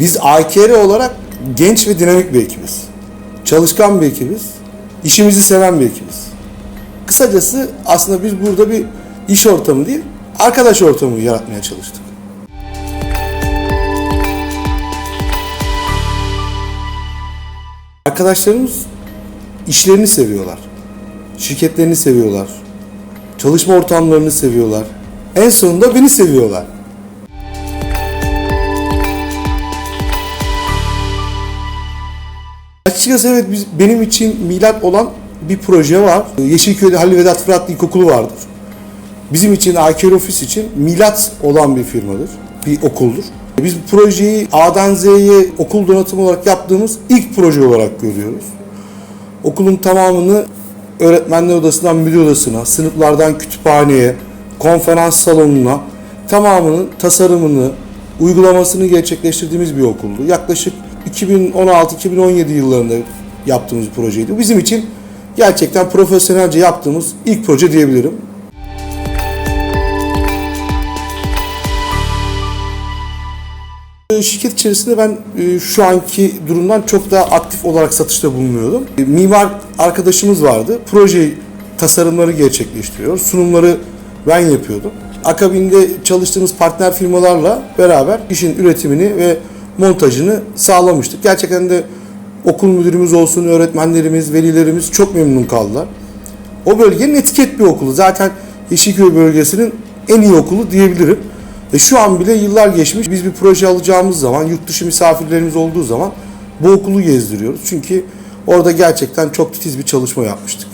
Biz AKR olarak genç ve dinamik bir ekibiz. Çalışkan bir ekibiz. İşimizi seven bir ekibiz. Kısacası aslında biz burada bir iş ortamı değil, arkadaş ortamı yaratmaya çalıştık. Arkadaşlarımız işlerini seviyorlar. Şirketlerini seviyorlar. Çalışma ortamlarını seviyorlar. En sonunda beni seviyorlar. Açıkçası evet biz, benim için milat olan bir proje var. Yeşilköy'de Halil Vedat Fırat İlkokulu vardır. Bizim için AKR Ofis için milat olan bir firmadır, bir okuldur. Biz bu projeyi A'dan Z'ye okul donatımı olarak yaptığımız ilk proje olarak görüyoruz. Okulun tamamını öğretmenler odasından müdür odasına, sınıflardan kütüphaneye, konferans salonuna tamamının tasarımını, uygulamasını gerçekleştirdiğimiz bir okuldu. Yaklaşık 2016-2017 yıllarında yaptığımız projeydi. Bizim için gerçekten profesyonelce yaptığımız ilk proje diyebilirim. E, Şirket içerisinde ben e, şu anki durumdan çok daha aktif olarak satışta bulunuyordum. E, Mimar arkadaşımız vardı. Proje tasarımları gerçekleştiriyor. Sunumları ben yapıyordum. Akabinde çalıştığımız partner firmalarla beraber işin üretimini ve montajını sağlamıştık. Gerçekten de okul müdürümüz olsun, öğretmenlerimiz, velilerimiz çok memnun kaldılar. O bölgenin etiket bir okulu. Zaten Yeşilköy bölgesinin en iyi okulu diyebilirim. Ve şu an bile yıllar geçmiş. Biz bir proje alacağımız zaman, yurt dışı misafirlerimiz olduğu zaman bu okulu gezdiriyoruz. Çünkü orada gerçekten çok titiz bir çalışma yapmıştık.